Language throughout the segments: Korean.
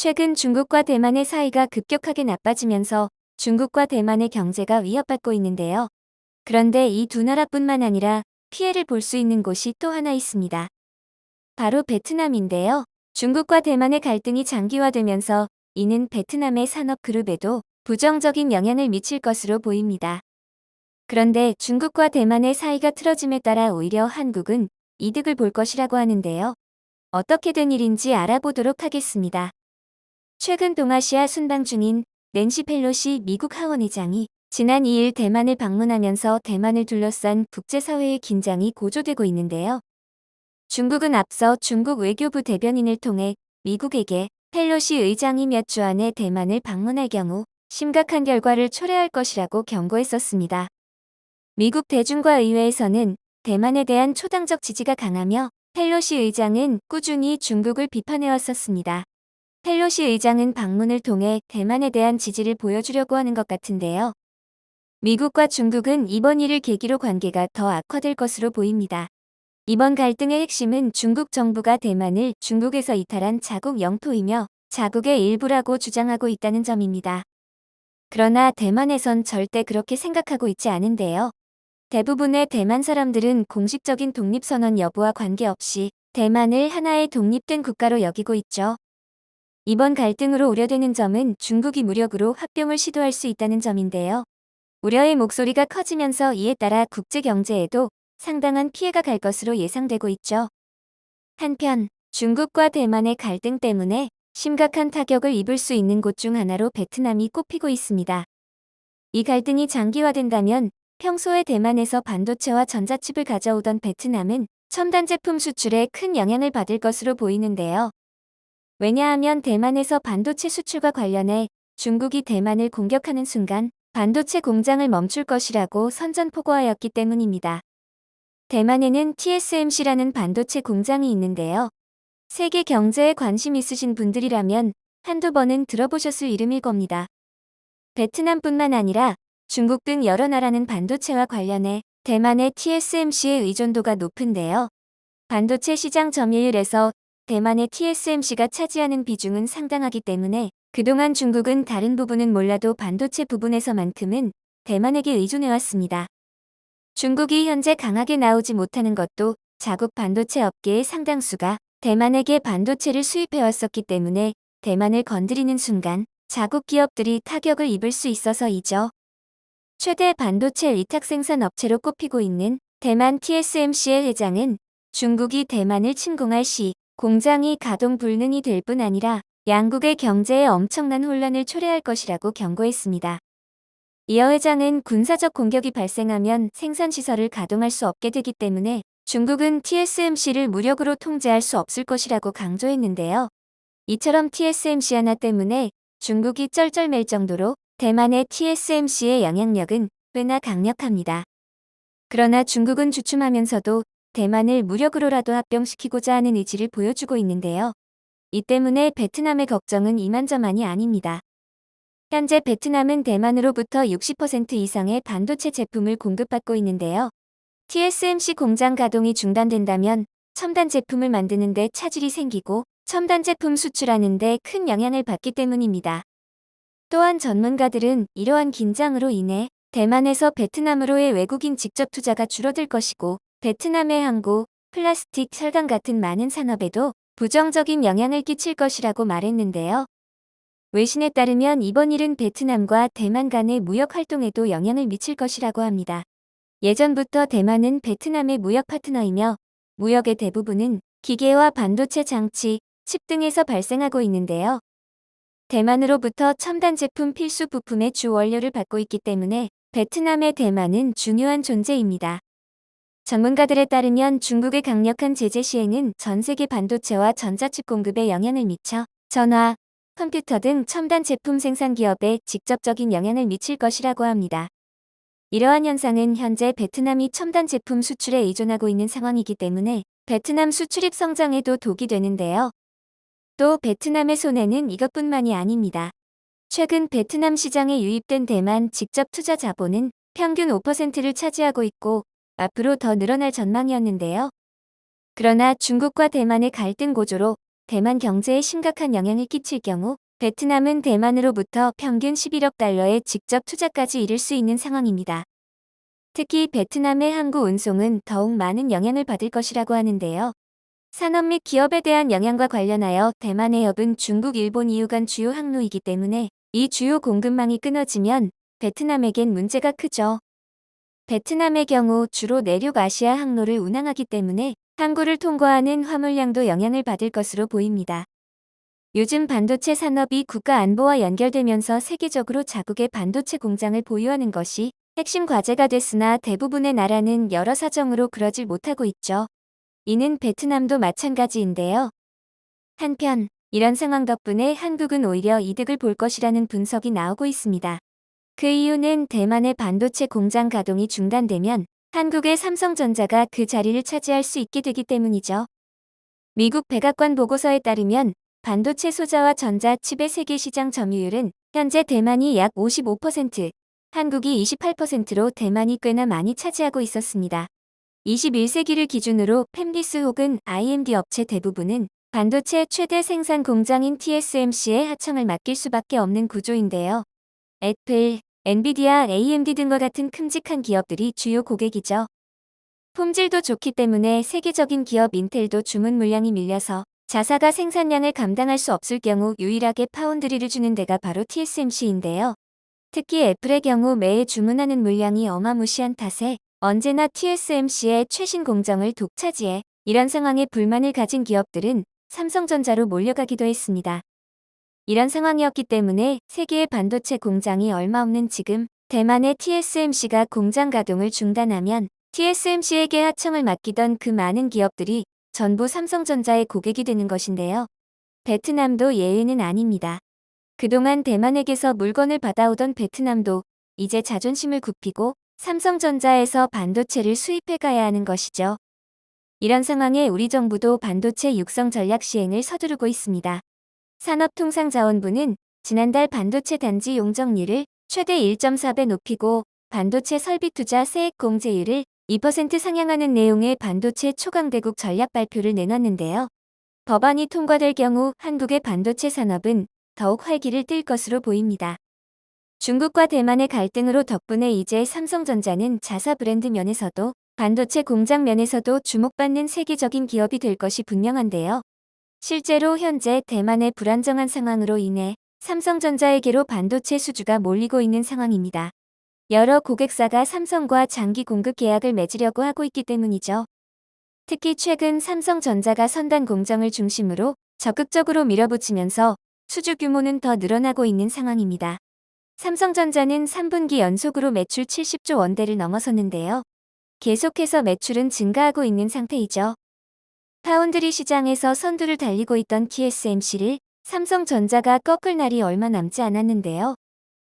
최근 중국과 대만의 사이가 급격하게 나빠지면서 중국과 대만의 경제가 위협받고 있는데요. 그런데 이 두 나라뿐만 아니라 피해를 볼 수 있는 곳이 또 하나 있습니다. 바로 베트남인데요. 중국과 대만의 갈등이 장기화되면서 이는 베트남의 산업 그룹에도 부정적인 영향을 미칠 것으로 보입니다. 그런데 중국과 대만의 사이가 틀어짐에 따라 오히려 한국은 이득을 볼 것이라고 하는데요. 어떻게 된 일인지 알아보도록 하겠습니다. 최근 동아시아 순방 중인 낸시 펠로시 미국 하원의장이 지난 2일 대만을 방문하면서 대만을 둘러싼 국제사회의 긴장이 고조되고 있는데요. 중국은 앞서 중국 외교부 대변인을 통해 미국에게 펠로시 의장이 몇 주 안에 대만을 방문할 경우 심각한 결과를 초래할 것이라고 경고했었습니다. 미국 대중과 의회에서는 대만에 대한 초당적 지지가 강하며 펠로시 의장은 꾸준히 중국을 비판해왔었습니다. 펠로시 의장은 방문을 통해 대만에 대한 지지를 보여주려고 하는 것 같은데요. 미국과 중국은 이번 일을 계기로 관계가 더 악화될 것으로 보입니다. 이번 갈등의 핵심은 중국 정부가 대만을 중국에서 이탈한 자국 영토이며 자국의 일부라고 주장하고 있다는 점입니다. 그러나 대만에선 절대 그렇게 생각하고 있지 않은데요. 대부분의 대만 사람들은 공식적인 독립선언 여부와 관계없이 대만을 하나의 독립된 국가로 여기고 있죠. 이번 갈등으로 우려되는 점은 중국이 무력으로 합병을 시도할 수 있다는 점인데요. 우려의 목소리가 커지면서 이에 따라 국제 경제에도 상당한 피해가 갈 것으로 예상되고 있죠. 한편 중국과 대만의 갈등 때문에 심각한 타격을 입을 수 있는 곳 중 하나로 베트남이 꼽히고 있습니다. 이 갈등이 장기화된다면 평소에 대만에서 반도체와 전자칩을 가져오던 베트남은 첨단 제품 수출에 큰 영향을 받을 것으로 보이는데요. 왜냐하면 대만에서 반도체 수출과 관련해 중국이 대만을 공격하는 순간 반도체 공장을 멈출 것이라고 선전포고하였기 때문입니다. 대만에는 TSMC라는 반도체 공장이 있는데요. 세계 경제에 관심 있으신 분들이라면 한두 번은 들어보셨을 이름일 겁니다. 베트남뿐만 아니라 중국 등 여러 나라는 반도체와 관련해 대만의 TSMC의 의존도가 높은데요. 반도체 시장 점유율에서 대만의 TSMC가 차지하는 비중은 상당하기 때문에 그동안 중국은 다른 부분은 몰라도 반도체 부분에서만큼은 대만에게 의존해왔습니다. 중국이 현재 강하게 나오지 못하는 것도 자국 반도체 업계의 상당수가 대만에게 반도체를 수입해왔었기 때문에 대만을 건드리는 순간 자국 기업들이 타격을 입을 수 있어서이죠. 최대 반도체 위탁 생산 업체로 꼽히고 있는 대만 TSMC의 회장은 중국이 대만을 침공할 시 공장이 가동 불능이 될 뿐 아니라 양국의 경제에 엄청난 혼란을 초래할 것이라고 경고했습니다. 이어 회장은 군사적 공격이 발생하면 생산시설을 가동할 수 없게 되기 때문에 중국은 TSMC를 무력으로 통제할 수 없을 것이라고 강조했는데요. 이처럼 TSMC 하나 때문에 중국이 쩔쩔맬 정도로 대만의 TSMC의 영향력은 꽤나 강력합니다. 그러나 중국은 주춤하면서도 대만을 무력으로라도 합병시키고자 하는 의지를 보여주고 있는데요. 이 때문에 베트남의 걱정은 이만저만이 아닙니다. 현재 베트남은 대만으로부터 60% 이상의 반도체 제품을 공급받고 있는데요. TSMC 공장 가동이 중단된다면 첨단 제품을 만드는 데 차질이 생기고 첨단 제품 수출하는 데 큰 영향을 받기 때문입니다. 또한 전문가들은 이러한 긴장으로 인해 대만에서 베트남으로의 외국인 직접 투자가 줄어들 것이고 베트남의 항구, 플라스틱, 철강 같은 많은 산업에도 부정적인 영향을 끼칠 것이라고 말했는데요. 외신에 따르면 이번 일은 베트남과 대만 간의 무역 활동에도 영향을 미칠 것이라고 합니다. 예전부터 대만은 베트남의 무역 파트너이며 무역의 대부분은 기계와 반도체 장치, 칩 등에서 발생하고 있는데요. 대만으로부터 첨단 제품 필수 부품의 주 원료를 받고 있기 때문에 베트남의 대만은 중요한 존재입니다. 전문가들에 따르면 중국의 강력한 제재 시행은 전 세계 반도체와 전자칩 공급에 영향을 미쳐 전화, 컴퓨터 등 첨단 제품 생산 기업에 직접적인 영향을 미칠 것이라고 합니다. 이러한 현상은 현재 베트남이 첨단 제품 수출에 의존하고 있는 상황이기 때문에 베트남 수출입 성장에도 독이 되는데요. 또 베트남의 손해는 이것뿐만이 아닙니다. 최근 베트남 시장에 유입된 대만 직접 투자 자본은 평균 5%를 차지하고 있고 앞으로 더 늘어날 전망이었는데요. 그러나 중국과 대만의 갈등 고조로 대만 경제에 심각한 영향을 끼칠 경우 베트남은 대만으로부터 평균 11억 달러의 직접 투자까지 이룰 수 있는 상황입니다. 특히 베트남의 항구 운송은 더욱 많은 영향을 받을 것이라고 하는데요. 산업 및 기업에 대한 영향과 관련하여 대만의 협은 중국, 일본 이후 간 주요 항로이기 때문에 이 주요 공급망이 끊어지면 베트남에겐 문제가 크죠. 베트남의 경우 주로 내륙 아시아 항로를 운항하기 때문에 항구를 통과하는 화물량도 영향을 받을 것으로 보입니다. 요즘 반도체 산업이 국가 안보와 연결되면서 세계적으로 자국의 반도체 공장을 보유하는 것이 핵심 과제가 됐으나 대부분의 나라는 여러 사정으로 그러질 못하고 있죠. 이는 베트남도 마찬가지인데요. 한편 이런 상황 덕분에 한국은 오히려 이득을 볼 것이라는 분석이 나오고 있습니다. 그 이유는 대만의 반도체 공장 가동이 중단되면 한국의 삼성전자가 그 자리를 차지할 수 있게 되기 때문이죠. 미국 백악관 보고서에 따르면 반도체 소자와 전자칩의 세계 시장 점유율은 현재 대만이 약 55%, 한국이 28%로 대만이 꽤나 많이 차지하고 있었습니다. 21세기를 기준으로 팹리스 혹은 IMD 업체 대부분은 반도체 최대 생산 공장인 TSMC에 하청을 맡길 수밖에 없는 구조인데요. 애플, 엔비디아, AMD 등과 같은 큼직한 기업들이 주요 고객이죠. 품질도 좋기 때문에 세계적인 기업 인텔도 주문 물량이 밀려서 자사가 생산량을 감당할 수 없을 경우 유일하게 파운드리를 주는 데가 바로 TSMC인데요. 특히 애플의 경우 매해 주문하는 물량이 어마무시한 탓에 언제나 TSMC의 최신 공정을 독차지해 이런 상황에 불만을 가진 기업들은 삼성전자로 몰려가기도 했습니다. 이런 상황이었기 때문에 세계의 반도체 공장이 얼마 없는 지금 대만의 TSMC가 공장 가동을 중단하면 TSMC에게 하청을 맡기던 그 많은 기업들이 전부 삼성전자의 고객이 되는 것인데요. 베트남도 예외는 아닙니다. 그동안 대만에게서 물건을 받아오던 베트남도 이제 자존심을 굽히고 삼성전자에서 반도체를 수입해 가야 하는 것이죠. 이런 상황에 우리 정부도 반도체 육성 전략 시행을 서두르고 있습니다. 산업통상자원부는 지난달 반도체 단지 용적률을 최대 1.4배 높이고 반도체 설비 투자 세액 공제율을 2% 상향하는 내용의 반도체 초강대국 전략 발표를 내놨는데요. 법안이 통과될 경우 한국의 반도체 산업은 더욱 활기를 띨 것으로 보입니다. 중국과 대만의 갈등으로 덕분에 이제 삼성전자는 자사 브랜드 면에서도 반도체 공장 면에서도 주목받는 세계적인 기업이 될 것이 분명한데요. 실제로 현재 대만의 불안정한 상황으로 인해 삼성전자에게로 반도체 수주가 몰리고 있는 상황입니다. 여러 고객사가 삼성과 장기 공급 계약을 맺으려고 하고 있기 때문이죠. 특히 최근 삼성전자가 선단 공정을 중심으로 적극적으로 밀어붙이면서 수주 규모는 더 늘어나고 있는 상황입니다. 삼성전자는 3분기 연속으로 매출 70조 원대를 넘어섰는데요. 계속해서 매출은 증가하고 있는 상태이죠. 파운드리 시장에서 선두를 달리고 있던 TSMC를 삼성전자가 꺾을 날이 얼마 남지 않았는데요.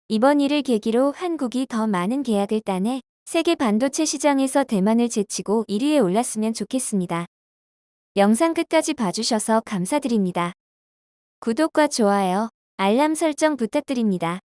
이번 일을 계기로 한국이 더 많은 계약을 따내 세계 반도체 시장에서 대만을 제치고 1위에 올랐으면 좋겠습니다. 영상 끝까지 봐주셔서 감사드립니다. 구독과 좋아요, 알람 설정 부탁드립니다.